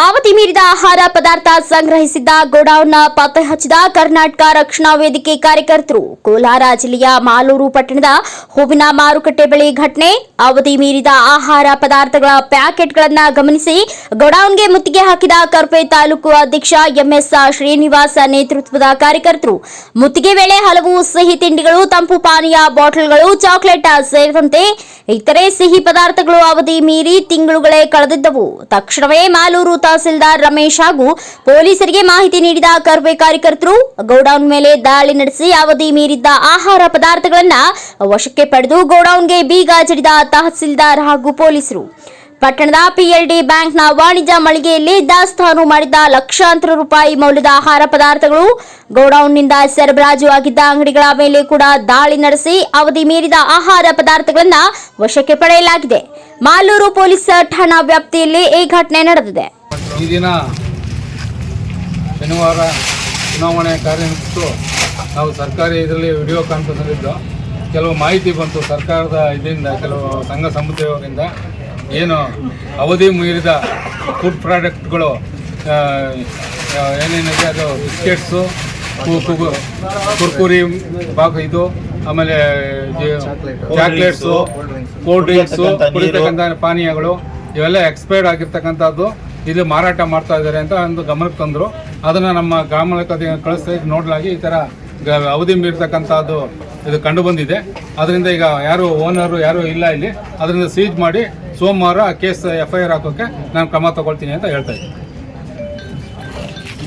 ಅವಧಿ ಮೀರಿದ ಆಹಾರ ಪದಾರ್ಥ ಸಂಗ್ರಹಿಸಿದ್ದ ಗೋಡೌನ್ನ ಪತ್ತೆ ಹಚ್ಚಿದ ಕರ್ನಾಟಕ ರಕ್ಷಣಾ ವೇದಿಕೆ ಕಾರ್ಯಕರ್ತರು, ಕೋಲಾರ ಜಿಲ್ಲೆಯ ಮಾಲೂರು ಪಟ್ಟಣದ ಹೂವಿನ ಮಾರುಕಟ್ಟೆ ಬಳಿ ಘಟನೆ. ಅವಧಿ ಮೀರಿದ ಆಹಾರ ಪದಾರ್ಥಗಳ ಪ್ಯಾಕೆಟ್ಗಳನ್ನು ಗಮನಿಸಿ ಗೋಡೌನ್ಗೆ ಮುತ್ತಿಗೆ ಹಾಕಿದ ಕರ್ಪೆ ತಾಲೂಕು ಅಧ್ಯಕ್ಷ ಎಂಎಸ್ ಶ್ರೀನಿವಾಸ ನೇತೃತ್ವದ ಕಾರ್ಯಕರ್ತರು, ಮುತ್ತಿಗೆ ವೇಳೆ ಹಲವು ಸಿಹಿ ತಿಂಡಿಗಳು, ತಂಪು ಪಾನೀಯ ಬಾಟಲ್ಗಳು, ಚಾಕ್ಲೇಟ್ ಸೇರಿದಂತೆ ಇತರೆ ಸಿಹಿ ಪದಾರ್ಥಗಳು ಅವಧಿ ಮೀರಿ ತಿಂಗಳುಗಳೇ ಕಳೆದಿದ್ದವು. ತಕ್ಷಣವೇ ಮಾಲೂರು ತಹಸೀಲ್ದಾರ್ ರಮೇಶ್ ಹಾಗೂ ಪೊಲೀಸರಿಗೆ ಮಾಹಿತಿ ನೀಡಿದ ಕರ್ವೆ ಕಾರ್ಯಕರ್ತರು, ಗೋಡೌನ್ ಮೇಲೆ ದಾಳಿ ನಡೆಸಿ ಅವಧಿ ಮೀರಿದ್ದ ಆಹಾರ ಪದಾರ್ಥಗಳನ್ನ ವಶಕ್ಕೆ ಪಡೆದು ಗೋಡೌನ್ಗೆ ಬೀಗ ಜಡಿದ ತಹಸೀಲ್ದಾರ್ ಹಾಗೂ ಪೊಲೀಸರು. ಪಟ್ಟಣದ ಪಿಎಲ್ಡಿ ಬ್ಯಾಂಕ್ನ ವಾಣಿಜ್ಯ ಮಳಿಗೆಯಲ್ಲಿ ದಾಸ್ತಾನು ಮಾಡಿದ್ದ ಲಕ್ಷಾಂತರ ರೂಪಾಯಿ ಮೌಲ್ಯದ ಆಹಾರ ಪದಾರ್ಥಗಳು, ಗೋಡೌನ್ನಿಂದ ಸರಬರಾಜು ಆಗಿದ್ದ ಅಂಗಡಿಗಳ ಮೇಲೆ ಕೂಡ ದಾಳಿ ನಡೆಸಿ ಅವಧಿ ಮೀರಿದ ಆಹಾರ ಪದಾರ್ಥಗಳನ್ನು ವಶಕ್ಕೆ ಪಡೆಯಲಾಗಿದೆ. ಮಾಲೂರು ಪೊಲೀಸ್ ಠಾಣಾ ವ್ಯಾಪ್ತಿಯಲ್ಲಿ ಈ ಘಟನೆ ನಡೆದಿದೆ. ಈ ದಿನ ಶನಿವಾರ ಚುನಾವಣೆ ಕಾರ್ಯನಿರ್ವಹಿಸಿತು ನಾವು ಸರ್ಕಾರಿ ಇದರಲ್ಲಿ ವಿಡಿಯೋ ಕಾನ್ಫರೆನ್ಸಲ್ಲಿದ್ದು ಕೆಲವು ಮಾಹಿತಿ ಬಂತು ಸರ್ಕಾರದ ಇದರಿಂದ ಕೆಲವು ಸಂಘ ಸಂಸ್ಥೆಯವರಿಂದ. ಏನು ಅವಧಿ ಮೀರಿದ ಫುಡ್ ಪ್ರಾಡಕ್ಟ್ಗಳು ಏನೇನಿದೆ ಅದು ಬಿಸ್ಕೆಟ್ಸು ಕುರ್ಕುರಿ ಬಾಕ್ ಇದು ಆಮೇಲೆ ಚಾಕ್ಲೇಟ್ಸು ಕೋಲ್ಡ್ ಡ್ರಿಂಕ್ಸು ಕುಡಿತಕ್ಕಂಥ ಪಾನೀಯಗಳು ಇವೆಲ್ಲ ಎಕ್ಸ್ಪೈರ್ಡ್ ಆಗಿರ್ತಕ್ಕಂಥದ್ದು. ಇಲ್ಲಿ ಮಾರಾಟ ಮಾಡ್ತಾ ಇದ್ದಾರೆ ಅಂತ ಒಂದು ಗಮನಕ್ಕೆ ತಂದರು. ಅದನ್ನು ನಮ್ಮ ಗ್ರಾಮ ಕಳಿಸ್ತಾ ನೋಡಲಾಗಿ ಈ ಥರ ಅವಧಿ ಮೀರ್ತಕ್ಕಂಥದ್ದು ಇದು ಕಂಡು ಬಂದಿದೆ. ಅದರಿಂದ ಈಗ ಯಾರು ಓನರು ಯಾರು ಇಲ್ಲ ಇಲ್ಲಿ. ಅದರಿಂದ ಸೀಜ್ ಮಾಡಿ ಸೋಮವಾರ ಕೇಸ್ ಎಫ್ ಐ ಆರ್ ಹಾಕೋಕ್ಕೆ ನಾನು ಕ್ರಮ ತಗೊಳ್ತೀನಿ ಅಂತ ಹೇಳ್ತಾ ಇದ್ದೀನಿ.